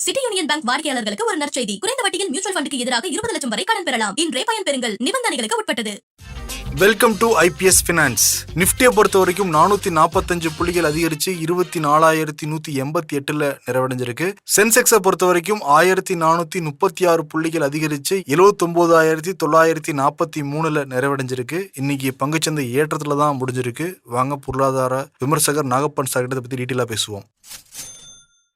City union bank வாடிக்கையாளர்களுக்கு ஒரு நற்செய்தி. குறைந்த வட்டியில் மியூச்சுவல் ஃபண்டுக்கு எதிராக இருபது லட்சம் வரை கடன் பெறலாம். இன்றே பயன்பெறுங்கள். நிபந்தனைகளுக்கு உட்பட்டது. வெல்கம் டு ஐபிஎஸ் ஃபினான்ஸ் நிஃப்டியை பொறுத்த வரைக்கும் நானூத்தி நாற்பத்தஞ்சு புள்ளிகள் அதிகரிச்சு இருபத்தி நாலாயிரத்தி நூத்தி எண்பத்தி எட்டுல நிறைவடைஞ்சிருக்கு. சென்செக்ஸை பொறுத்த வரைக்கும் ஆயிரத்தி நானூத்தி முப்பத்தி ஆறு புள்ளிகள் அதிகரிச்சு எழுவத்தொன்பதாயிரத்தி தொள்ளாயிரத்தி நாற்பத்தி மூணுல நிறைவடைஞ்சிருக்கு. இன்னைக்கு பங்குச்சந்தை ஏற்றத்துல தான் முடிஞ்சிருக்கு. வாங்க பொருளாதார விமர்சகர் நாகப்பன் சார் கிட்ட பத்தி டீட்டெயிலா பேசுவோம்.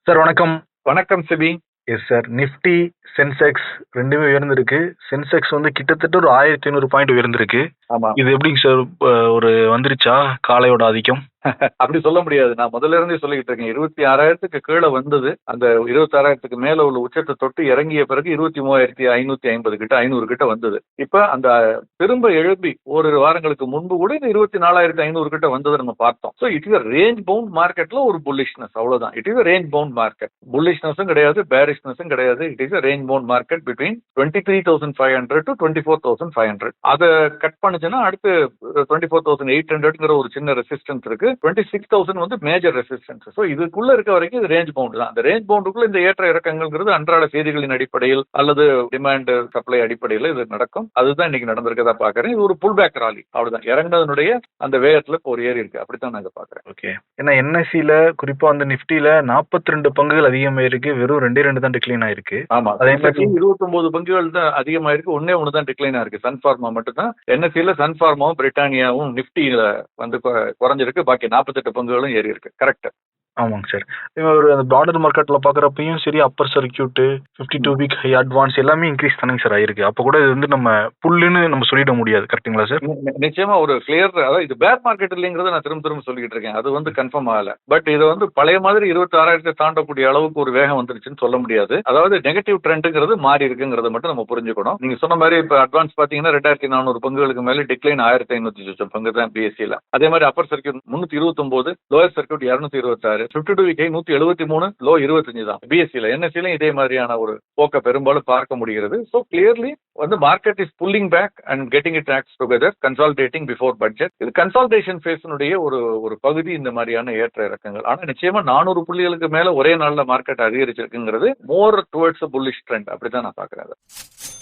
சார் வணக்கம். வணக்கம் Sibi. Yes sir Nifty Sensex ரெண்டுமே உயர்ந்திருக்கு. சென்செக்ஸ் வந்து கிட்டத்தட்ட ஒரு ஆயிரத்தி ஐநூறு பாயிண்ட் உயர்ந்திருக்கு. ஆமா. இது எப்படிங்க சார் ஒரு வந்துருச்சா? காலையோட ஆதிக்கம்? அப்படி சொல்ல முடியாது. நான் முதல்ல இருந்தே சொல்லிக்கிட்டு இருக்கேன். இருபத்தி ஆறாயிரத்துக்கு கீழே வந்தது. அந்த இருபத்தி ஆறாயிரத்துக்கு மேல உள்ள உச்சத்தை தொட்டு இறங்கிய பிறகு இருபத்தி மூவாயிரத்தி ஐநூத்தி ஐம்பது கிட்ட ஐநூறு கிட்ட வந்தது. இப்ப அந்த திரும்ப எழுப்பி ஓரிரு வாரங்களுக்கு முன்பு கூட இந்த இருபத்தி நாலாயிரத்தி ஐநூறு கிட்ட வந்ததை நம்ம பார்த்தோம். So it is range bound மார்க்கெட்ல ஒரு புல்லிஷ்னஸ் அவ்வளவுதான். It is range bound market புல்லிஷ்னஸும் கிடையாது பேரிஷ்னஸும் கிடையாது. It is range bound market between twenty three thousand five hundred to twenty four thousand five hundred அதை கட் பண்ணுச்சுன்னா அடுத்து டுவெண்ட்டி ஃபோர் தௌசண்ட் எயிட் ஹண்ட்ரட்ங்கிற ஒரு சின்ன ரெசிஸ்டன்ஸ் இருக்கு. டுவெண்ட்டி சிக்ஸ் தௌசண்ட் வந்து மேஜர் ரெசிஸ்டன்ஸ் ஸோ இதுக்குள்ள இருக்க வரைக்கும் இது ரேஞ்ச் பவுண்ட் தான். அந்த ரேஞ்ச் பவுண்டுக்குள்ள இந்த ஏற்ற இறக்கங்கள்ங்கிறது அன்றாட செய்திகளின் அடிப்படையில் அல்லது டிமாண்ட் சப்ளை அடிப்படையில் இது நடக்கும். அதுதான் இன்னைக்கு நடந்திருக்கதா பாக்குறேன் இது ஒரு புல் பேக் ராலி அவ்வளவுதான். இறங்கினதனுடைய அந்த வேகத்துல இப்போ ஒரு ஏறி இருக்கு. அப்படித்தான் நாங்க பாக்குறேன் ஓகே. ஏன்னா என்எஸ்சில குறிப்பா அந்த நிஃப்டில நாற்பத்தி ரெண்டு பங்குகள் அதிகமாயிருக்கு. வெறும் ரெண்டே ரெண்டு தான் டிக்ளைன் ஆயிருக்கு. ஆமா. அதே மாதிரி- இருபத்தி ஒன்பது பங்குகள் தான் அதிகமாயிருக்கு. ஒன்னே ஒன்று தான் டிக்ளைன் ஆயிருக்கு சன்ஃபார்மா மட்டும் தான் என்எஸ்சியில சன்ஃபார்மாவும் பிரிட்டானியாவும் நிப்டியில வந்து குறைஞ்சிருக்கு. பாக்கி நாற்பத்தெட்டு பங்குகளும் ஏறி இருக்கு. கரெக்ட் ஆமாங்க சார். ஒரு அந்த பிராடர் மார்க்கெட்ல பார்க்குறப்பயும் சரி, upper circuit, fifty two week high advance எல்லாமே இன்க்ரீஸ் தானங்க சார் ஆயிருக்கு. அப்போ கூட இது வந்து நம்ம புல்லுன்னு நம்ம சொல்லிட முடியாது. கரெக்ட்டுங்களா சார்? நி நிச்சயமா ஒரு கிளியர் அதாவது இது பேர் மார்க்கெட் இல்லைங்கிறத நான் திரும்ப திரும்ப சொல்லிக்கிட்டு இருக்கேன். அது வந்து கன்ஃபார்ம் ஆகலை பட் இது வந்து பழைய மாதிரி 26,000 தாண்டக்கூடிய அளவுக்கு ஒரு வேகம் வந்துருச்சுன்னு சொல்ல முடியாது. அதாவது நெகட்டிவ் ட்ரெண்டுங்கிறது மாறி இருக்குங்கிறத மட்டும் நம்ம புரிஞ்சுக்கணும். நீங்க சொன்ன மாதிரி இப்போ அட்வான்ஸ் பார்த்தீங்கன்னா 2,400 பங்குகளுக்கு மேல டிக்ளைன் 1,500 பங்கு தான் பிஎஸ்சில. அதே மாதிரி அப்பர் சர்க்யூட் இருபத்தொம்போது லோயர் சர்க்யூட் 226 பண்ணியிருக்காரு ஃபிஃப்டி டூ வீக் நூற்றி எழுபத்தி மூணு லோ இருபத்தஞ்சு தான். பிஎஸ்சியில் என்எஸ்சியிலும் இதே மாதிரியான ஒரு போக்க பெரும்பாலும் பார்க்க முடிகிறது. சோ கிளியர்லி வந்து market is pulling back and getting it acts together consolidating before budget இது கன்சால்டேஷன் ஃபேஸினுடைய ஒரு ஒரு பகுதி இந்த மாதிரியான ஏற்ற இறக்கங்கள். ஆனா நிச்சயமா நானூறு புள்ளிகளுக்கு மேல ஒரே நாளில் மார்க்கெட் அதிகரிச்சிருக்குங்கிறது மோர் டுவர்ட்ஸ் புல்லிஷ் ட்ரெண்ட் அப்படிதான் நான் பார்க்குறேன்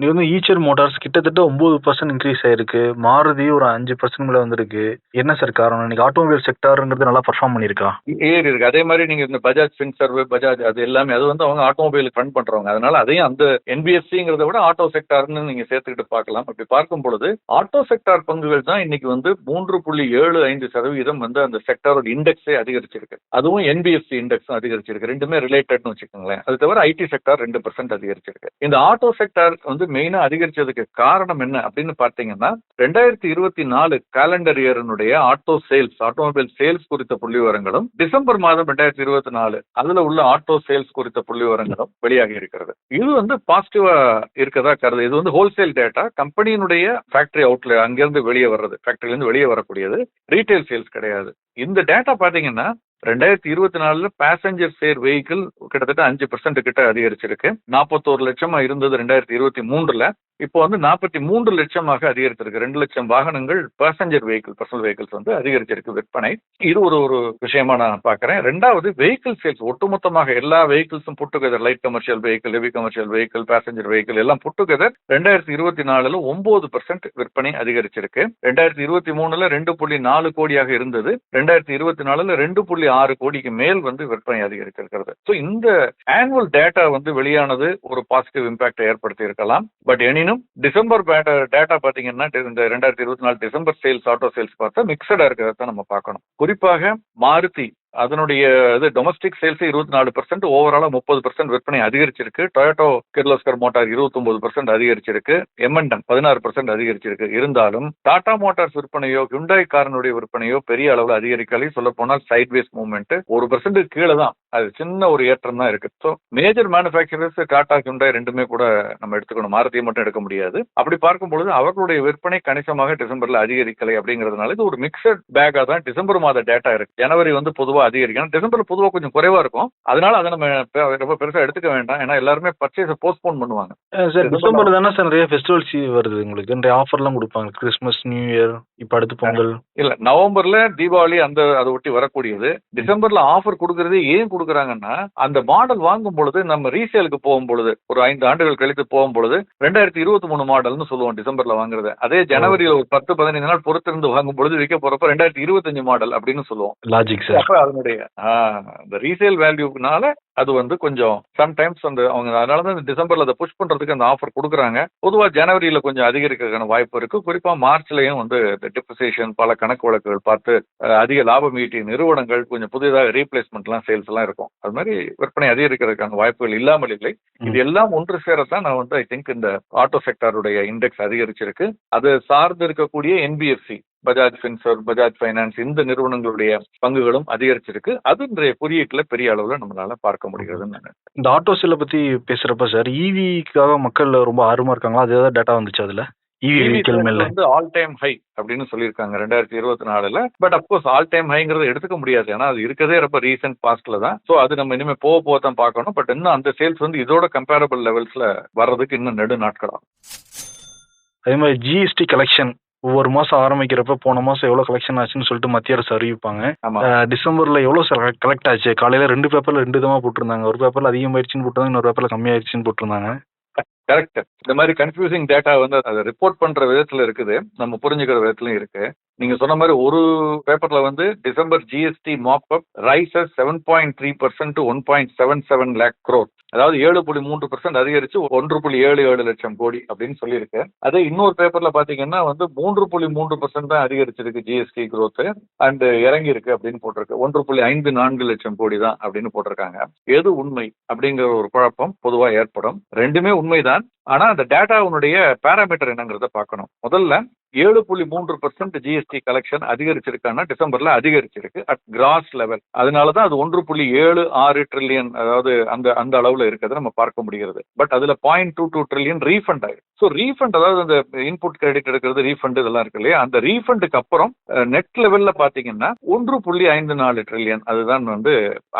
இது வந்து ஈச்சர் மோட்டார்ஸ் கிட்டத்தட்ட ஒன்பது பர்சன்ட் இன்க்ரீஸ் ஆயிருக்கு. மாருதி ஒரு அஞ்சு பர்சன்ட் மேல வந்திருக்கு. என்ன சார் காரணம்? இன்னைக்கு ஆட்டோமொபைல் செக்டார்ங்கிறது நல்லா பர்ஃபார்ம் பண்ணியிருக்கா? ஏறி இருக்கு. அதே மாதிரி நீங்க இந்த பஜாஜ் ஃபின்சர்வ் பஜாஜ் அது எல்லாமே அது வந்து அவங்க ஆட்டோமொபைலுக்கு ஃபண்ட் பண்றவங்க. அதனால அதையும் அந்த என்பிஎஸ்சிங்கிறத விட ஆட்டோ செக்டார்னு நீங்க சேர்த்துக்கிட்டு பார்க்கலாம். அப்படி பார்க்கும் பொழுது ஆட்டோ செக்டார் பங்குகள் தான் இன்னைக்கு வந்து மூன்று புள்ளி ஏழு ஐந்து சதவீதம் வந்து அந்த செக்டாரோட இண்டெக்ஸே அதிகரிச்சிருக்கு. அதுவும் என்பிஎஸ்சி இண்டெக்ஸும் அதிகரிச்சிருக்கு. ரெண்டுமே ரிலேட்டட்னு வச்சுக்கோங்களேன். அது தவிர ஐடி செக்டார் ரெண்டு பர்சன்ட் அதிகரிச்சிருக்கு. இந்த ஆட்டோ செக்டார் வந்து மெயினா அதிகரிச்சதுக்கு காரணம் என்ன அப்படின்னு பார்த்தீங்கன்னா ரெண்டாயிரத்தி இருபத்தி நாலு காலண்டர் இயரனுடைய ஆட்டோ சேல்ஸ் ஆட்டோமொபைல் சேல்ஸ் குறித்த புள்ளி விவரங்களும் டிசம்பர் மாதம் ரெண்டாயிரத்தி இருபத்தி நாலு அதுல உள்ள ஆட்டோ சேல்ஸ் குறித்த புள்ளி விவரங்களும் வெளியாகி இருக்கிறது. இது வந்து பாசிட்டிவா இருக்கதா கருது இது வந்து ஹோல்சேல் டேட்டா கம்பெனியினுடைய ஃபேக்டரி அவுட்ல அங்கிருந்து வெளியே வர்றது ஃபேக்டரியிலிருந்து வெளியே வரக்கூடியது ரீட்டைல் சேல்ஸ் கிடையாது. இந்த டேட்டா பாத்தீங்கன்னா ரெண்டாயிரத்தி இருபத்தி நாலுல பேசஞ்சர் சேர் வெஹிக்கிள் கிட்டத்தட்ட அஞ்சு பர்சன்ட் கிட்ட அதிகரிச்சிருக்கு. நாற்பத்தோரு லட்சமா இருந்தது ரெண்டாயிரத்தி இருபத்தி மூன்றுல. இப்போ வந்து நாற்பத்தி மூன்று லட்சமாக அதிகரித்திருக்கு. ரெண்டு லட்சம் வாகனங்கள் பேசஞ்சர் வெஹிக்கிள் பர்சனல் வெஹிக்கிள்ஸ் வந்து அதிகரிச்சிருக்கு விற்பனை. இது ஒரு ஒரு விஷயமா நான் பார்க்குறேன். ரெண்டாவது வெஹிக்கிள் சேல்ஸ் ஒட்டுமொத்தமாக எல்லா வெஹிக்கிள்ஸும் put together light commercial vehicle heavy commercial vehicle passenger vehicle எல்லாம் புட்டுகெதர் ரெண்டாயிரத்தி இருபத்தி நாலுல ஒன்பது பர்சன்ட் விற்பனை அதிகரிச்சிருக்கு. ரெண்டாயிரத்தி இருபத்தி மூணுல ரெண்டு புள்ளி நாலு கோடியாக இருந்தது. ரெண்டாயிரத்தி இருபத்தி நாலுல ரெண்டு புள்ளி ஆறு கோடிக்கு மேல் வந்து விற்பனை அதிகரித்திருக்கிறது ஸோ இந்த ஆனுவல் டேட்டா வந்து வெளியானது ஒரு பாசிட்டிவ் இம்பாக்டை ஏற்படுத்தி இருக்கலாம் பட் எனி எனினும் டிசம்பர் டேட்டா பாத்தீங்கன்னா இந்த ரெண்டாயிரத்தி இருபத்தி நாலு டிசம்பர் சேல்ஸ் ஆட்டோ சேல்ஸ் பார்த்தா மிக்சடா இருக்கிறத தான் நம்ம பார்க்கணும். குறிப்பாக மாருதி அதனுடைய இது டொமஸ்டிக் சேல்ஸ் இருபத்தி நாலு பர்சன்ட் ஓவராலா முப்பது பர்சன்ட் விற்பனை அதிகரிச்சிருக்கு. டொயோட்டோ கிர்லோஸ்கர் மோட்டார் இருபத்தி ஒன்பது பர்சன்ட் அதிகரிச்சிருக்கு எம்என்டம் பதினாறு பர்சன்ட் அதிகரிச்சிருக்கு. இருந்தாலும் டாடா மோட்டார்ஸ் விற்பனையோ ஹுண்டாய் காரனுடைய விற்பனையோ பெரிய அளவில் அதிகரிக்கலை. சொல்ல போனால் சைட்வேஸ் மூவ்மெண்ட் ஒரு பர்சன்ட் கீழே தான். அது சின்ன ஒரு ஏற்றம் தான் இருக்கு. So major manufacturers Tata Hyundai ரெண்டுமே கூட நம்ம எடுத்துக்கணும். மாருதியை மட்டும் எடுக்க முடியாது. அப்படி பார்க்கும் பொழுது அவர்களுடைய விற்பனை கணிசமாக டிசம்பர்ல அதிகரிக்கலை அப்படிங்கிறதுனால இது ஒரு மிக்சட் பேக்கா தான். டிசம்பர் மாத டேட்டா இருக்கு. ஜனவரி வந்து பொதுவாக அதிகரிக்கும். டிசம்பர்ல பொதுவா கொஞ்சம் குறைவா இருக்கும். அதனால அதை நம்ம ரொம்ப பெருசா எடுத்துக்க வேண்டாம். ஏன்னா எல்லாருமே பர்ச்சேஸை போஸ்ட்போன் பண்ணுவாங்க. சார் டிசம்பர் தானே சார் நிறைய ஃபெஸ்டிவல்ஸ் வருது உங்களுக்கு? நிறைய ஆஃபர்லாம் கொடுப்பாங்க. கிறிஸ்மஸ் நியூ இயர் இப்போ அடுத்து பொங்கல். இல்ல நவம்பர்ல தீபாவளி அந்த அதை ஒட்டி வரக்கூடியது. டிசம்பர்ல ஆஃபர் கொடுக்கறது ஏன் கொடுக்குறாங்கன்னா அந்த மாடல் வாங்கும் பொழுது நம்ம ரீசேலுக்கு போகும் பொழுது ஒரு ஐந்து ஆண்டுகள் கழித்து போகும் பொழுது ரெண்டாயிரத்தி இருபத்தி மூணு மாடல்னு சொல்லுவோம் டிசம்பர்ல வாங்குறது. அதே ஜனவரியில ஒரு பத்து பதினைந்து நாள் பொறுத்திருந்து வாங்கும் பொழுது விற்க போறப்ப ரெண்டாயிரத்தி இருபத்தஞ்சு மாடல் அப்படின்னு சொல்லுவோம். லாஜிக் சார் அதனுடைய அந்த ரீசேல் வேல்யூனால அது வந்து கொஞ்சம் சம்டைம்ஸ் அந்த அவங்க அதனால தான் இந்த டிசம்பர்ல அதை புஷ் பண்றதுக்கு அந்த ஆஃபர் கொடுக்குறாங்க. பொதுவா ஜனவரியில கொஞ்சம் அதிகரிக்கிறதுக்கான வாய்ப்பு இருக்கு. குறிப்பா மார்ச்லயும் வந்து இந்த டிப்ரிசியேஷன் பல கணக்கு வழக்குகள் பார்த்து அதிக லாபம் ஈட்டிய நிறுவனங்கள் கொஞ்சம் புதிதாக ரீப்ளேஸ்மெண்ட்லாம் சேல்ஸ் எல்லாம் இருக்கும். அது மாதிரி விற்பனை அதிகரிக்கிறதுக்கான வாய்ப்புகள் இல்லாமல் இல்லை. இது எல்லாம் ஒன்று சேரத்தான் நான் வந்து ஐ திங்க் இந்த ஆட்டோ செக்டாருடைய இண்டெக்ஸ் அதிகரிச்சிருக்கு. அது சார்ந்து இருக்கக்கூடிய என்பிஎஃப்சி பஜாஜ் ஃபின்சர் பஜாஜ் ஃபைனான்ஸ் இந்த நிறுவனங்களுடைய பங்குகளும் அதிகரிச்சிருக்கு. அது இன்றைய குறியீட்டுல பெரிய அளவுல நம்மளால பார்க்க முடிகிறதுன்னு நான் இந்த ஆட்டோ செல்லை பத்தி பேசுறப்ப சார் ஈவிக்காக மக்கள் ரொம்ப ஆர்வமா இருக்காங்களா? அது ஏதாவது டேட்டா வந்துச்சு அதுல? Sales மேல. வந்து ஆல் டைம் ஹை அப்படின்னு சொல்லியிருக்காங்க ரெண்டாயிரத்தி இருபத்தி நாலுல. But of course all time ஹைங்கிறத எடுத்துக்க முடியாது. ஏன்னா அது இருக்கதே ரொம்ப ரீசெண்ட் பாஸ்ட்ல தான். ஸோ அது நம்ம இனிமே போக போக தான் பார்க்கணும். பட் இன்னும் அந்த சேல்ஸ் வந்து இதோட கம்பேரபிள் லெவல்ஸ்ல வர்றதுக்கு இன்னும் நெடு நாட்களாகும் அதே மாதிரி ஜிஎஸ்டி கலெக்ஷன் ஒவ்வொரு மாசம் ஆரம்பிக்கிறப்ப போன மாசம் எவ்வளவு கலெக்ஷன் ஆச்சுன்னு சொல்லிட்டு மத்திய அரசு அறிவிப்பாங்க. டிசம்பர்ல எவ்வளவு சார் கலெக்ட் ஆச்சு? காலையில ரெண்டு பேப்பர்ல ரெண்டு விதமா போட்டிருந்தாங்க. ஒரு பேப்பர்ல அதிகமாயிருச்சுன்னு போட்டிருந்தாங்க இன்னொரு பேப்பர்ல கம்மியாயிருச்சுன்னு போட்டிருந்தாங்க. கரெக்ட் இந்த மாதிரி கன்ஃபியூசிங் டேட்டா வந்து அதை ரிப்போர்ட் பண்ற விதத்துல இருக்குது. நம்ம புரிஞ்சுக்கிற விதத்துலயும் இருக்கு. நீங்க சொன்ன மாதிரி ஒரு பேப்பர்ல வந்து December GST mop up rises seven point three percent one point seven seven lakh crore அதாவது ஏழு புள்ளி மூன்று பர்சன்ட் அதிகரிச்சு ஒன்று புள்ளி ஏழு ஏழு லட்சம் கோடி அப்படின்னு சொல்லியிருக்கு. அதே இன்னொரு பேப்பர்ல பாத்தீங்கன்னா வந்து மூன்று புள்ளி மூன்று பர்சன்ட் தான் அதிகரிச்சிருக்கு ஜிஎஸ்டி க்ரோத் அண்ட் இறங்கி இருக்கு அப்படின்னு போட்டிருக்கு. ஒன்று புள்ளி ஐந்து நான்கு லட்சம் கோடி தான் அப்படின்னு போட்டிருக்காங்க. எது உண்மை அப்படிங்கிற ஒரு குழப்பம் பொதுவாக ஏற்படும். ரெண்டுமே உண்மைதான். ஆனா அந்த டேட்டாவுடைய பேராமீட்டர் என்னங்கிறத பார்க்கணும். முதல்ல ஏழு புள்ளி மூன்று பர்சன்ட் ஜிஎஸ்டி கலெக்ஷன் அதிகரிச்சிருக்கான்னா டிசம்பர்ல அதிகரிச்சிருக்கு அட் கிராஸ் லெவல் அதனாலதான் அது ஒன்று புள்ளி ஏழு ஆறு ட்ரில்லியன் அதாவது அந்த அந்த அளவுல இருக்கிறத நம்ம பார்க்க முடிகிறது. பட் அதுல point two two trillion refund ஆயிருக்கு. ஸோ ரீஃபண்ட் அதாவது அந்த இன்புட் கிரெடிட் எடுக்கிறது ரீஃபண்ட் இதெல்லாம் இருக்கு இல்லையா? அந்த ரீஃபண்டுக்கு அப்புறம் நெட் லெவல்ல பாத்தீங்கன்னா ஒன்று புள்ளி ஐந்து நாலு ட்ரில்லியன் அதுதான் வந்து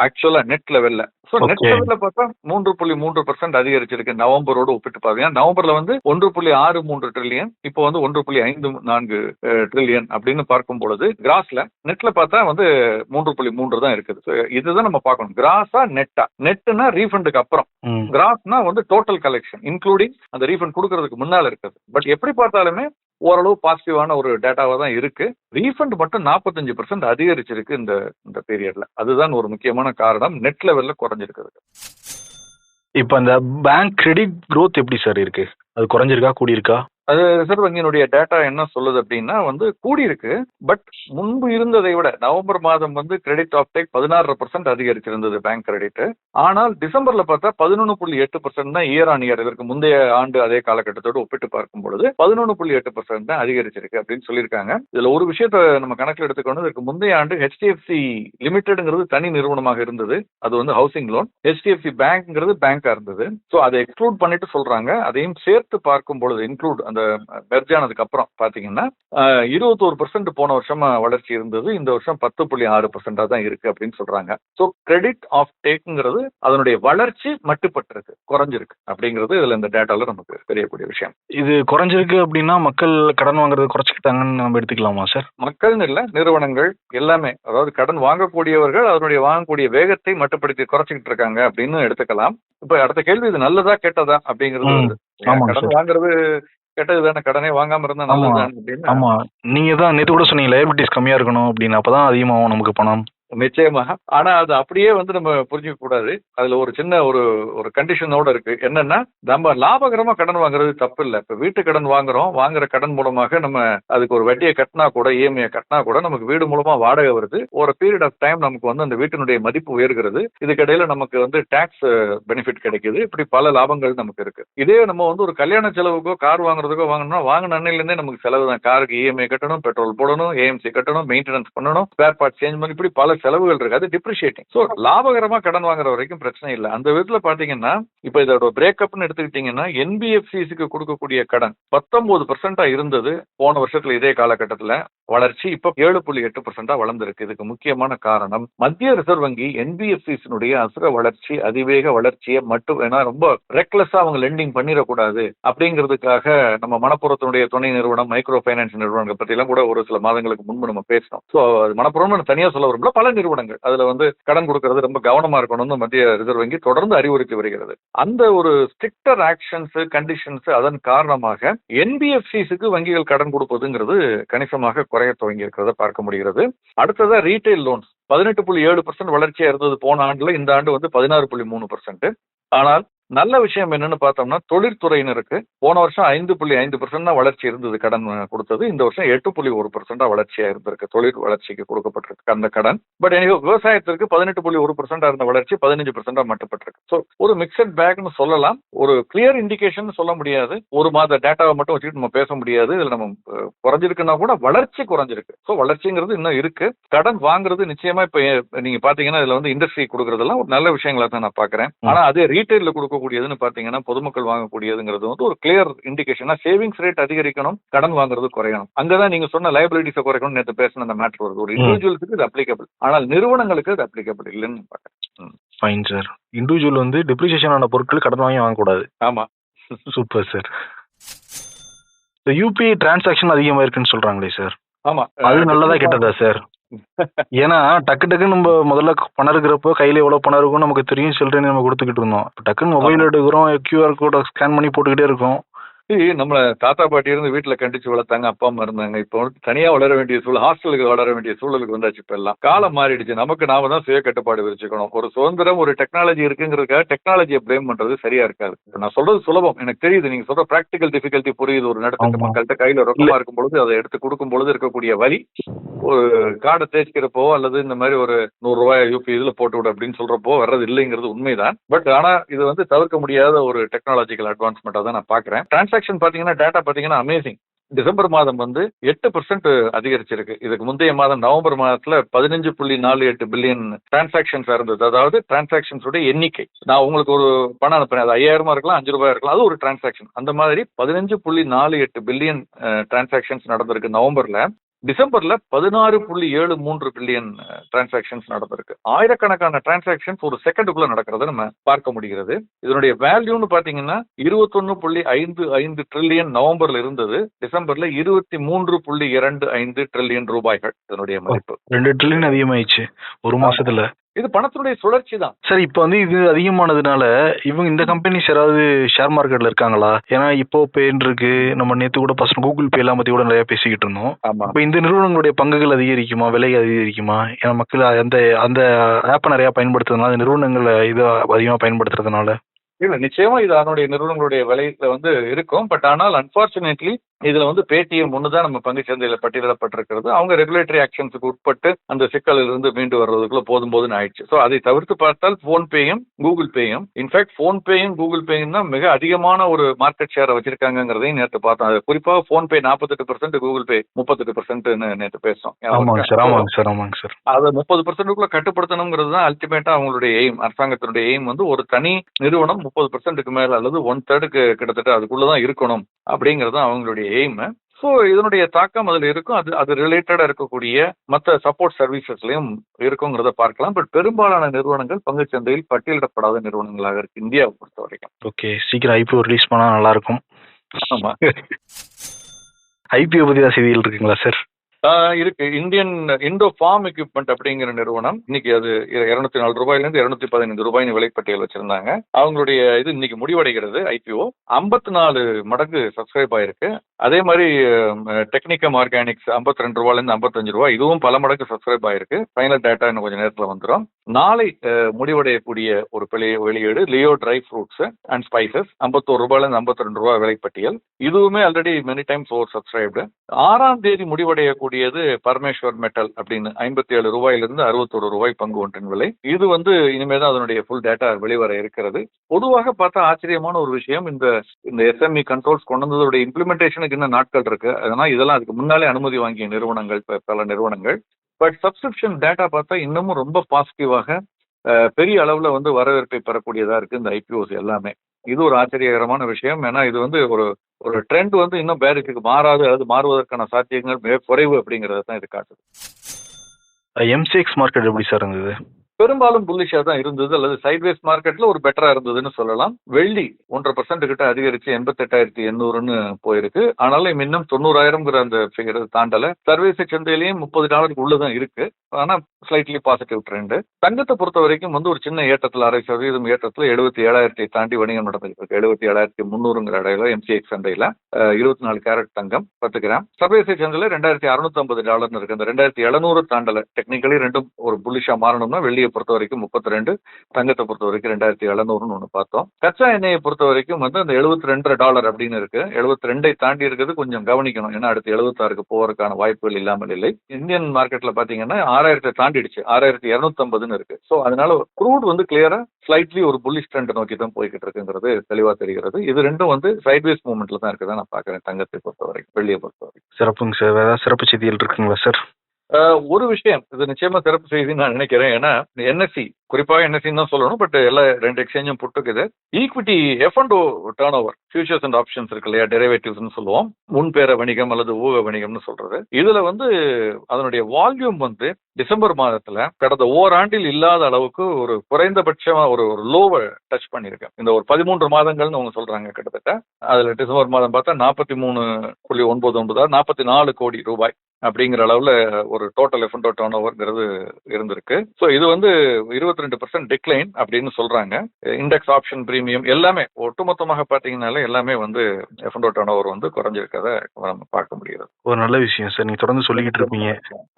ஆக்சுவலா நெட் லெவல்ல ஸோ நெட் பார்த்தா மூன்று புள்ளி மூன்று பர்சன்ட் அதிகரிச்சிருக்கு. நவம்பரோட ஒப்பிட்டு பாத்தீங்கன்னா நவம்பர்ல வந்து ஒன்று புள்ளி ஆறு மூன்று ட்ரில்லியன் இப்போ வந்து ஒன்று புள்ளி ஐந்து நான்கு ட்ரில்லியன் அப்படின்னு பார்க்கும் பொழுது கிராஸ்ல நெட்ல பார்த்தா வந்து மூன்று புள்ளி மூன்று தான் இருக்குது. இதுதான் நம்ம பார்க்கணும். கிராஸா நெட்டா? நெட்னா ரீஃபண்டுக்கு அப்புறம். கிராஸ்னா வந்து டோட்டல் கலெக்ஷன் இன்க்ளூடிங் அந்த ரீஃபண்ட் கொடுக்கறதுக்கு முன்னால இருக்குது. பட் எப்படி பார்த்தாலுமே ஓரளவு பாசிட்டிவான ஒரு டேட்டாவாக தான் இருக்கு. ரீஃபண்ட் மட்டும் நாற்பத்தஞ்சு பர்சன்ட் அதிகரிச்சிருக்கு இந்த இந்த பீரியட்ல அதுதான் ஒரு முக்கியமான காரணம். நெட் லெவல்ல குறைஞ்சிருக்கிறது இப்போ அந்த பேங்க் கிரெடிட் க்ரோத் எப்படி சார் இருக்கு? அது குறைஞ்சிருக்கா? கூடியிருக்கா? அது ரிசர்வ் வங்கியினுடைய டேட்டா என்ன சொல்லுது அப்படின்னா வந்து கூடியிருக்கு. பட் முன்பு இருந்ததை விட நவம்பர் மாதம் வந்து கிரெடிட் ஆப்டேக் பதினாறு பர்சன்ட் அதிகரிச்சிருந்தது பேங்க் கிரெடிட் ஆனால் டிசம்பர்ல பார்த்தா பதினொன்று புள்ளி எட்டு பர்சன்ட் தான் இயர் ஆன் இயர் இதற்கு முந்தைய ஆண்டு அதே காலகட்டத்தோடு ஒப்பிட்டு பார்க்கும் பொழுது பதினொன்று புள்ளி எட்டு பர்சன்ட் தான் அதிகரிச்சிருக்கு அப்படின்னு சொல்லியிருக்காங்க. இதுல ஒரு விஷயத்த நம்ம கணக்கில் எடுத்துக்கணும். இதற்கு முந்தைய ஆண்டு ஹெச்டிஎஃப்சி லிமிடெட்ங்கிறது தனி நிறுவனமாக இருந்தது. அது வந்து ஹவுசிங் லோன் ஹெச்டிஎஃப்சி பேங்க்ங்கிறது பேங்கா இருந்தது. ஸோ அதை எக்ஸ்க்ளூட் பண்ணிட்டு சொல்றாங்க. அதையும் சேர்த்து பார்க்கும் பொழுது இன்க்ளூட் அந்த மெர்ஜ் ஆனதுக்கு அப்புறம் பாத்தீங்கன்னா இருபத்தோரு பர்சன்ட் போன வருஷமா வளர்ச்சி இருந்தது. இந்த வருஷம் பத்து புள்ளி ஆறு பர்சன்டா தான் இருக்கு அப்படின்னு சொல்றாங்க. ஸோ கிரெடிட் ஆஃப் டேக்குங்கிறது அதனுடைய வளர்ச்சி மட்டுப்பட்டிருக்கு குறைஞ்சிருக்கு அப்படிங்கிறது இதுல இந்த டேட்டால நமக்கு தெரியக்கூடிய விஷயம். இது குறைஞ்சிருக்கு அப்படின்னா மக்கள் கடன் வாங்குறது குறைச்சிக்கிட்டாங்கன்னு நம்ம எடுத்துக்கலாமா சார்? மக்கள்னு இல்ல நிறுவனங்கள் எல்லாமே. அதாவது கடன் வாங்கக்கூடியவர்கள் அதனுடைய வாங்கக்கூடிய வேகத்தை மட்டுப்படுத்தி குறைச்சிக்கிட்டு இருக்காங்க அப்படின்னு எடுத்துக்கலாம். இப்ப அடுத்த கேள்வி இது நல்லதா கெட்டதா அப்படிங்கிறது கடன். வாங்குறது கெட்டது தானே கடனே வாங்காம இருந்தா. நல்லது தானே அப்படின்னு. ஆமா. நீங்க தான் நேத்து கூட சொன்னீங்க லைபிலிட்டிஸ் கம்மியா இருக்கணும் அப்படின்னு. அப்பதான் அதிகமாகும் நமக்கு பணம். நிச்சயமா. ஆனா அது அப்படியே வந்து நம்ம புரிஞ்சுக்க கூடாது. அதுல ஒரு சின்ன ஒரு ஒரு கண்டிஷனோட இருக்கு. என்னன்னா நம்ம லாபகரமா கடன் வாங்குறது தப்பு இல்லை இப்ப வீட்டு கடன் வாங்குறோம் வாங்குற கடன் மூலமாக நம்ம அதுக்கு ஒரு வட்டியை கட்டினா கூட இஎம்ஐ கட்டினா கூட நமக்கு வீடு மூலமா வாடகை வருது. ஒரு பீரியட் ஆஃப் டைம் நமக்கு வந்து அந்த வீட்டினுடைய மதிப்பு உயர்கிறது. இதுக்கிடையில நமக்கு வந்து டாக்ஸ் பெனிஃபிட் கிடைக்குது. இப்படி பல லாபங்கள் நமக்கு இருக்கு. இதே நம்ம வந்து ஒரு கல்யாண செலவுக்கோ கார் வாங்குறதுக்கோ வாங்கணும்னா வாங்கின அன்னையில இருந்தே நமக்கு செலவு தான். காருக்கு இஎம்ஐ கட்டணும் பெட்ரோல் போடணும் ஏஎம்சி கட்டணும் மெயின்டெனன்ஸ் பண்ணணும் ஸ்பேர் பார்ட் சேஞ்ச் பண்ணி இப்படி பல செலவுகள் இருக்கு அது டிப்ரிஷியேட்டிங் ஸோ லாபகரமா கடன் வாங்குற வரைக்கும் பிரச்சனை இல்லை. அந்த விதத்துல பாத்தீங்கன்னா இப்ப இதோட பிரேக்கப்னு எடுத்துக்கிட்டீங்கன்னா என்பிஎஃப்சிஸுக்கு கொடுக்கக்கூடிய கடன் பத்தொன்பது பர்சன்டா இருந்தது போன வருஷத்துல இதே காலகட்டத்துல. வளர்ச்சி இப்ப ஏழு புள்ளி எட்டு பர்சன்டா வளர்ந்திருக்கு. இதுக்கு முக்கியமான காரணம் மத்திய ரிசர்வ் வங்கி என்பிஎஃப்சிஸினுடைய அசுர வளர்ச்சி அதிவேக வளர்ச்சியை மட்டும் ஏன்னா ரொம்ப ரெக்லெஸ்ஸா அவங்க லெண்டிங் பண்ணிடக்கூடாது அப்படிங்கிறதுக்காக நம்ம மணப்புறத்தினுடைய துணை நிறுவனம் மைக்ரோ ஃபைனான்ஸ் நிறுவனங்கள் எல்லாம் கூட ஒரு சில மாதங்களுக்கு முன்பு நம்ம பேசினோம். ஸோ மணப்புறம் தனியா சொல்ல விரும்பல பல நிறுவனங்கள். அதுல வந்து கடன் கொடுக்கறது ரொம்ப கவனமா இருக்கணும்னு மத்திய ரிசர்வ் வங்கி தொடர்ந்து அறிவுறுத்தி வருகிறது. அந்த ஒரு ஸ்ட்ரிக்டர் ஆக்ஷன்ஸ் கண்டிஷன்ஸ் அதன் காரணமாக என்பிஎஃப்சிஸுக்கு வங்கிகள் கடன் கொடுப்பதுங்கிறது கணிசமாக குறைய துவங்கி இருக்கிறத பார்க்க முடிகிறது. அடுத்ததா ரீட்டைல் லோன்ஸ் பதினெட்டு புள்ளி ஏழு பர்சன்ட் வளர்ச்சியா இருந்தது போன ஆண்டுல இந்த ஆண்டு வந்து பதினாறு புள்ளி மூணு பர்சன்ட் ஆனால் நல்ல விஷயம் என்னன்னு பார்த்தோம்னா தொழிற்துறையினருக்கு போன வருஷம் ஐந்து புள்ளி ஐந்து பர்சன்ட் தான் வளர்ச்சி இருந்தது கடன் கொடுத்தது. இந்த வருஷம் எட்டு புள்ளி ஒரு பர்சன்டா வளர்ச்சியா இருந்திருக்கு தொழில் வளர்ச்சிக்கு கொடுக்கப்பட்டிருக்கு அந்த கடன். பட் எனவே விவசாயத்திற்கு பதினெட்டு புள்ளி ஒரு பர்சன்டா இருந்த வளர்ச்சி பதினஞ்சு பர்சன்டா மட்டுப்பட்டிருக்கு. ஸோ ஒரு மிக்சட் பேக்னு சொல்லலாம். ஒரு கிளியர் இண்டிகேஷன் சொல்ல முடியாது. ஒரு மாத டேட்டாவை மட்டும் வச்சுட்டு நம்ம பேச முடியாது. இதுல நம்ம குறைஞ்சிருக்குன்னா கூட வளர்ச்சி குறைஞ்சிருக்கு. ஸோ வளர்ச்சிங்கிறது இன்னும் இருக்கு. கடன் வாங்குறது நிச்சயமா இப்ப நீங்க பாத்தீங்கன்னா இதுல வந்து இண்டஸ்ட்ரி கொடுக்கறதெல்லாம் ஒரு நல்ல விஷயங்களா தான் நான் பாக்குறேன் ஆனா அதே ரீட்டைல்ல கொடுக்கக்கூடியதுன்னு பாத்தீங்கன்னா பொதுமக்கள் வாங்கக்கூடியதுங்கிறது வந்து ஒரு கிளியர் இண்டிகேஷனா சேவிங்ஸ் ரேட் அதிகரிக்கணும் கடன் வாங்குறது குறையணும். அங்கதான் நீங்க சொன்ன லைபிலிட்டிஸை குறைக்கணும் நேற்று பேசின அந்த மேட்டர் வருது. ஒரு. இண்டிவிஜுவல்ஸுக்கு இது அப்ளிகபிள் ஆனால் நிறுவனங்களுக்கு இது அப்ளிகபிள் இல்லைன்னு நான் பாக்குறேன் ஃபைன் சார் இண்டிவிஜுவல் வந்து டிப்ரிசியேஷன் ஆன பொருட்கள் கடன் வாங்கி வாங்கக்கூடாது. ஆமா. சூப்பர் சார் யூபிஐ டிரான்சாக்ஷன் அதிகமாக இருக்குன்னு சொல்றாங்களே சார் ஆமா. அது நல்லதா கெட்டதா சார் ஏன்னா டக்கு டக்குன்னு நம்ம முதல்ல பணம் இருக்கிறப்போ கையில எவ்வளவு பணம் இருக்கும் நமக்கு தெரியும் சில்லறை நம்ம கொடுத்துக்கிட்டு இருந்தோம். இப்ப டக்குன்னு மொபைல் எடுக்கிறோம் கியூஆர் கோட ஸ்கேன் பண்ணி போட்டுக்கிட்டே இருக்கோம். இது நம்ம தாத்தா பாட்டி இருந்து வீட்டுல கண்டிச்சு வளர்த்தாங்க அப்பா அம்மா இருந்தாங்க. இப்போ வந்து தனியா வளர வேண்டிய சூழல் ஹாஸ்டலுக்கு வளர வேண்டிய சூழலுக்கு வந்தாச்சு இப்ப எல்லாம். காலம் மாறிடுச்சு. நமக்கு நாம தான் சுய கட்டுப்பாடு வச்சுக்கணும் ஒரு சுதந்திரம் ஒரு டெக்னாலஜி இருக்குங்கிறதுக்காக டெக்னாலஜியை ப்ளேம் பண்றது சரியா இருக்காது. நான் சொல்றது சுலபம். எனக்கு தெரியுது நீங்க சொல்ற பிராக்டிகல் டிஃபிகல்ட்டி புரியுது. ஒரு நடத்துக்கு ஆமா. மக்கள்கிட்ட கையில ரொக்கமா இருக்கும் பொழுது அதை எடுத்து கொடுக்கும் பொழுது இருக்கக்கூடிய வலி ஒரு கார்டை தேய்க்கிறப்போ அல்லது இந்த மாதிரி ஒரு நூறு ரூபாய் யூபி இதுல போட்டு விடு அப்படின்னு சொல்றப்போ வர்றது இல்லைங்கிறது உண்மைதான். பட் ஆனா இது வந்து தவிர்க்க முடியாத ஒரு டெக்னாலஜிக்கல் அட்வான்ஸ்மெண்டா தான் நான் பாக்குறேன் டிரான்சாக்ஷன் பார்த்தீங்கன்னா டேட்டா பார்த்தீங்கன்னா அமேசிங் டிசம்பர் மாதம் வந்து எட்டு பர்சன்ட் அதிகரிச்சிருக்கு. இதுக்கு முந்தைய மாதம் நவம்பர் மாதத்துல பதினஞ்சு புள்ளி நாலு எட்டு பில்லியன் டிரான்சாக்ஷன்ஸ் இருந்தது. அதாவது டிரான்சாக்ஷன்ஸோட எண்ணிக்கை. நான் உங்களுக்கு ஒரு பணம் அனுப்புறேன். அது ஐயாயிரமா இருக்கலாம் அஞ்சு ரூபாய் இருக்கலாம். அது ஒரு டிரான்சாக்ஷன் அந்த மாதிரி பதினஞ்சு புள்ளி நாலு எட்டு பில்லியன் டிரான்சாக்ஷன்ஸ் நடந்திருக்கு நவம்பர்ல. டிசம்பர்ல பதினாறு புள்ளி ஏழு மூன்று பில்லியன் டிரான்சாக்ஷன்ஸ் நடந்திருக்கு. ஆயிரக்கணக்கான டிரான்சாக்ஷன்ஸ் ஒரு செகண்டுக்குள்ள நடக்கிறத நம்ம பார்க்க முடிகிறது. இதனுடைய வேல்யூன்னு பாத்தீங்கன்னா இருபத்தொன்னு புள்ளி ஐந்து ஐந்து ட்ரில்லியன் நவம்பர்ல இருந்தது. டிசம்பர்ல இருபத்தி மூன்று புள்ளி இரண்டு ஐந்து ட்ரில்லியன் ரூபாய்கள் இதனுடைய மதிப்பு. ரெண்டு ட்ரில்லியன் அதிகமாயிடுச்சு. ஒரு மாசத்துல. இது பணத்தினுடைய சுழற்சி தான் சார் இப்போ வந்து இது அதிகமானதுனால இவங்க இந்த கம்பெனிஸ் யாராவது ஷேர் மார்க்கெட்ல இருக்காங்களா? ஏன்னா இப்போ பேன் இருக்கு. நம்ம நேத்து கூட பசங்க கூகுள் பே எல்லாம் பத்தி கூட நிறைய பேசிக்கிட்டு இருந்தோம். இப்போ இந்த நிறுவனங்களுடைய பங்குகள் அதிகரிக்குமா? விலை அதிகரிக்குமா? ஏன்னா மக்கள் அந்த அந்த ஆப்பை நிறைய பயன்படுத்துறதுனால அந்த நிறுவனங்கள் இதை அதிகமாக பயன்படுத்துறதுனால. இல்ல நிச்சயமா இது அதனுடைய நிறுவனங்களுடைய விலையில வந்து இருக்கும். பட் ஆனால் அன்பார்ச்சுனேட்லி இதுல வந்து பேடிஎம் ஒண்ணுதான் நம்ம பங்கு சந்தையில பட்டியலிடப்பட்டிருக்கிறது. அவங்க ரெகுலேட்டரி ஆக்ஷன்ஸுக்கு உட்பட்டு அந்த சிக்கலில் இருந்து மீண்டு வர்றதுக்குள்ள போதும் போதுன்னு ஆயிடுச்சு. ஸோ அதை தவிர்த்து பார்த்தால் போன் பேயும் கூகுள் பேயும். இன்ஃபேக்ட் போன் பேயும் கூகுள் பேயும் தான் மிக அதிகமான ஒரு மார்க்கெட் ஷேரை வச்சிருக்காங்கிறதையும் நேற்று பார்த்தோம். அது குறிப்பாக போன் பே நாற்பத்தெட்டு பர்சன்ட் கூகுள் பே முப்பத்தெட்டு பர்சன்ட்னு நேற்று பேசோம் ஆமாங்க சார் ஆமாங்க சார் ஆமாங்க சார். அதை முப்பது பர்சன்ட்டுக்குள்ள கட்டுப்படுத்தணுங்கிறது தான் அல்டிமேட்டா அவங்களுடைய எய்ம் அரசாங்கத்தினுடைய எய்ம் வந்து ஒரு தனி நிறுவனம் முப்பது பர்சன்ட்டுக்கு மேல அல்லது ஒன் தேர்டுக்கு கிட்டத்தட்ட அதுக்குள்ளதான் இருக்கணும். அப்படிங்கிறது தான் அவங்களுடைய எய்ம் ஸோ இதனுடைய தாக்கம் அதில் இருக்கும். அது அது ரிலேட்டடாக இருக்கக்கூடிய மற்ற சப்போர்ட் சர்வீசஸ்லையும் இருக்குங்கிறத பார்க்கலாம். பட் பெரும்பாலான நிறுவனங்கள் பங்குச் சந்தையில் பட்டியலிடப்படாத நிறுவனங்களாக இருக்கு இந்தியாவை பொறுத்த வரைக்கும். ஓகே சீக்கிரம் ஐபிஓ ரிலீஸ் பண்ணா நல்லா இருக்கும். ஆமா. ஐபிஓ பத்தி ஏதாவது செய்திகள் இருக்குங்களா சார் இருக்கு. இந்தியன் இண்டோ ஃபார்ம் எக்யூப்மெண்ட் அப்படிங்கிற நிறுவனம் இன்னைக்கு அது இருநூத்தி நாலு ரூபாயிலிருந்து இருநூத்தி பதினைந்து ரூபாய்னு விலைப்பட்டியல் வச்சிருந்தாங்க. அவங்களுடைய இது இன்னைக்கு முடிவடைகிறது ஐபிஓ ஐம்பத்தி நாலு மடங்கு சப்ஸ்கிரைப் ஆயிருக்கு. அதே மாதிரி டெக்னிக்கம் ஆர்கானிக்ஸ் ஐம்பத்தி ரெண்டு ரூபாயிலிருந்து ஐம்பத்தஞ்சு ரூபாய். இதுவும் பல மடங்கு சப்ஸ்கிரைப் ஆயிருக்கு. ஃபைனல் டேட்டா இன்னும் கொஞ்சம் நேரத்தில் வந்துடும் நாளை முடிவடையக்கூடிய ஒரு வெளியீடு Leo dry fruits and spices ஐம்பத்தோரு ரூபாயிலிருந்து ஐம்பத்தி ரெண்டு ரூபாய் விலைப்பட்டியல். இதுவுமே already many times over subscribed ஆறாம் தேதி முடிவடையக்கூடிய முடிவடையக்கூடியது பரமேஸ்வர் மெட்டல் அப்படின்னு ஐம்பத்தி ஏழு ரூபாயிலிருந்து அறுபத்தோரு ரூபாய் பங்கு ஒன்றின் விலை. இது வந்து இனிமே தான் அதனுடைய ஃபுல் டேட்டா வெளிவர இருக்கிறது. பொதுவாக பார்த்தா ஆச்சரியமான ஒரு விஷயம் இந்த இந்த எஸ்எம்இ கண்ட்ரோல்ஸ் கொண்டு வந்ததோட இம்ப்ளிமெண்டேஷனுக்கு இன்னும் நாட்கள் இருக்கு. அதனால இதெல்லாம் அதுக்கு முன்னாலே அனுமதி வாங்கிய நிறுவனங்கள் பல நிறுவனங்கள். பட் சப்ஸ்கிரிப்ஷன் டேட்டா பார்த்தா இன்னமும் ரொம்ப பாசிட்டிவாக பெரிய அளவில் வந்து வரவேற்பை பெறக்கூடியதாக இருக்குது இந்த ஐபிஓஸ் எல்லாமே. இது ஒரு ஆச்சரியகரமான விஷயம். ஏன்னா இது வந்து ஒரு ஒரு ட்ரெண்ட் வந்து இன்னும் பேரிஸுக்கு மாறாது. அது மாறுவதற்கான சாத்தியங்கள் மிக குறைவு அப்படிங்கிறத தான் இது காட்டுது. எம்சிஎக்ஸ் மார்க்கெட் எப்படி சார் இருந்தது? பெரும்பாலும் புல்லிஷா தான் இருந்தது அல்லது சைட்வேஸ் மார்க்கெட்ல ஒரு பெட்டரா இருந்ததுன்னு சொல்லலாம். வெள்ளி ஒன்றரை பர்சன்ட் கிட்ட அதிகரிச்சு எண்பத்தெட்டாயிரத்தி எண்ணூறுன்னு போயிருக்கு. ஆனாலும் இன்னும் தொண்ணூறாயிரம்ங்கிற அந்த ஃபிகர் தாண்டல. சர்வீஸ் சந்தையிலையும் முப்பது டாலருக்கு உள்ளதான் இருக்கு. ஆனா ஸ்லைட்லி பாசிட்டிவ் ட்ரெண்டு தங்கத்தை பொறுத்த வரைக்கும் வந்து ஒரு சின்ன ஏற்றத்தில் அரை சதவீதம் ஏற்றத்தில் எழுபத்தி ஏழாயிரத்தை தாண்டி வணிகம் நடந்துட்டு இருக்கு. எழுபத்தி ஏழாயிரத்தி முந்நூறுங்கிற இடையில எம்சிஎக்ஸ் சந்தையில இருபத்தி நாலு கேரட் தங்கம் பத்து கிராம். சர்வீஸ் சந்தையில ரெண்டாயிரத்தி அறுநூத்தி ஐம்பது டாலர்னு இருக்கு. அந்த ரெண்டாயிரத்தி எழுநூறு தாண்டல. டெக்னிக்கலி ரெண்டும் ஒரு புல்லிஷா மாறணும்னா வெள்ளி வெள்ளியை பொறுத்த வரைக்கும் முப்பத்தி ரெண்டு தங்கத்தை பொறுத்த வரைக்கும் ரெண்டாயிரத்தி எழுநூறுன்னு ஒன்று பார்த்தோம். கச்சா எண்ணெயை பொறுத்த வரைக்கும் வந்து அந்த எழுபத்தி ரெண்டரை டாலர் அப்படின்னு இருக்கு. எழுபத்தி ரெண்டை தாண்டி இருக்கிறது கொஞ்சம் கவனிக்கணும். ஏன்னா அடுத்து எழுபத்தாறுக்கு போவதற்கான வாய்ப்புகள் இல்லாமல் இல்லை. இந்தியன் மார்க்கெட்ல பாத்தீங்கன்னா ஆறாயிரத்தை தாண்டிடுச்சு. ஆறாயிரத்தி இரநூத்தம்பதுன்னு இருக்கு. ஸோ அதனால குரூட் வந்து கிளியரா ஸ்லைட்லி ஒரு புல்லிஷ் ட்ரெண்ட் நோக்கி தான் போய்கிட்டு இருக்குங்கிறது தெளிவா தெரிகிறது. இது ரெண்டும் வந்து சைட்வேஸ் மூவ்மெண்ட்ல தான் இருக்குதான் நான் பாக்குறேன் தங்கத்தை பொறுத்த வரைக்கும் வெள்ளியை பொறுத்த வரைக்கும் சிறப்புங்க சார். வேற ஏதாவது சிறப்பு செய்திகள் இருக்குங்களா சார்? ஒரு விஷயம் இது நிச்சயமா சிறப்பு செய்தின்னு நான் நினைக்கிறேன். ஏன்னா என்எஸ்சி குறிப்பாக என்எஸ்சின்னு தான் சொல்லணும் பட் எல்லா ரெண்டு எக்ஸ்சேஞ்சும் புட்டுக்குது. Equity F and turnover futures and options இருக்கு இல்லையா டெரிவேட்டிவ்ஸ்னு சொல்லுவோம். முன்பேர வணிகம் அல்லது ஊக வணிகம்னு சொல்றது. இதுல வந்து அதனுடைய வால்யூம் வந்து டிசம்பர் மாதத்துல கடந்த ஓராண்டில் இல்லாத அளவுக்கு ஒரு குறைந்தபட்சமா ஒரு ஒரு லோவை டச் பண்ணியிருக்கேன் இந்த ஒரு பதிமூன்று மாதங்கள்னு அவங்க சொல்றாங்க கிட்டத்தட்ட. அதுல டிசம்பர் மாதம் பார்த்தா நாற்பத்தி மூணு புள்ளி ஒன்பது ஒன்பது நாற்பத்தி நாலு கோடி ரூபாய் அப்படிங்கிற அளவுல ஒரு டோட்டல் எஃப் அண்ட் டேர்ன் ஓவர்ங்கிறது இருந்திருக்கு. ஸோ இது வந்து இருபத்தி ரெண்டு பர்சன்ட் டிக்ளைன் அப்படின்னு சொல்றாங்க. இண்டெக்ஸ் ஆப்ஷன் பிரீமியம் எல்லாமே ஒட்டுமொத்தமாக பார்த்தீங்கன்னாலே எல்லாமே வந்து எஃப் அண்ட் டேர்ன் ஓவர் வந்து குறைஞ்சிருக்கத நம்ம பார்க்க முடிகிறது. ஒரு நல்ல விஷயம் சார் நீங்க தொடர்ந்து சொல்லிக்கிட்டு இருப்பீங்க.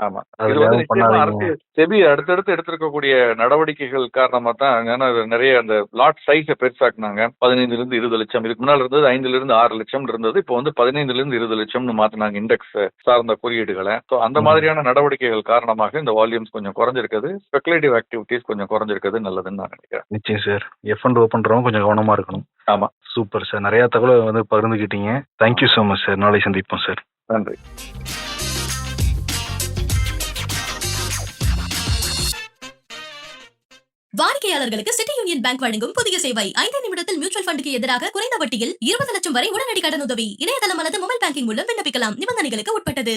ஆமா. இது வந்து செபி அடுத்தடுத்து எடுத்திருக்கக்கூடிய நடவடிக்கைகள் காரணமா தான் ஏன்னா நிறைய அந்த லாட் சைஸை பெருசாக்குனாங்க. பதினைந்துல இருந்து இருபது லட்சம். இதுக்கு முன்னால் இருந்தது ஐந்துல இருந்து ஆறு லட்சம் இருந்தது. இப்போ வந்து பதினைந்துல இருந்து இருபது லட்சம்னு மாத்தினாங்க இண்டெக்ஸ் சார்ந்த குறியீடுகளை. ஸோ அந்த. மாதிரியான நடவடிக்கைகள் காரணமாக இந்த வால்யூம்ஸ் கொஞ்சம் குறைஞ்சிருக்குது. ஸ்பெகுலேட்டிவ் ஆக்டிவிட்டிஸ் கொஞ்சம் குறைஞ்சிருக்குது நல்லதுன்னு நான் நினைக்கிறேன். நிச்சயம் சார் எஃப் அண்ட் ஓ பண்றவங்க கொஞ்சம் கவனமா இருக்கணும். ஆமா. சூப்பர் சார் நிறைய தகவலை வந்து பகிர்ந்துக்கிட்டீங்க தேங்க்யூ ஸோ மச் சார் நாளை சந்திப்போம் சார் நன்றி. வாடிக்கையாளர்களுக்கு சிட்டி யூனியன் பேங்க் வழங்கும் புதிய சேவை ஐந்து நிமிடத்தில் மியூச்சுவல் ஃபண்டுக்கு எதிராக குறைந்த வட்டியில் இருபது லட்சம் வரை உடனடி கடன் உதவி. இணையதளம் அல்லது மொபைல் பேங்கிங் மூலம் விண்ணப்பிக்கலாம். நிபந்தனைகளுக்கு உட்பட்டது.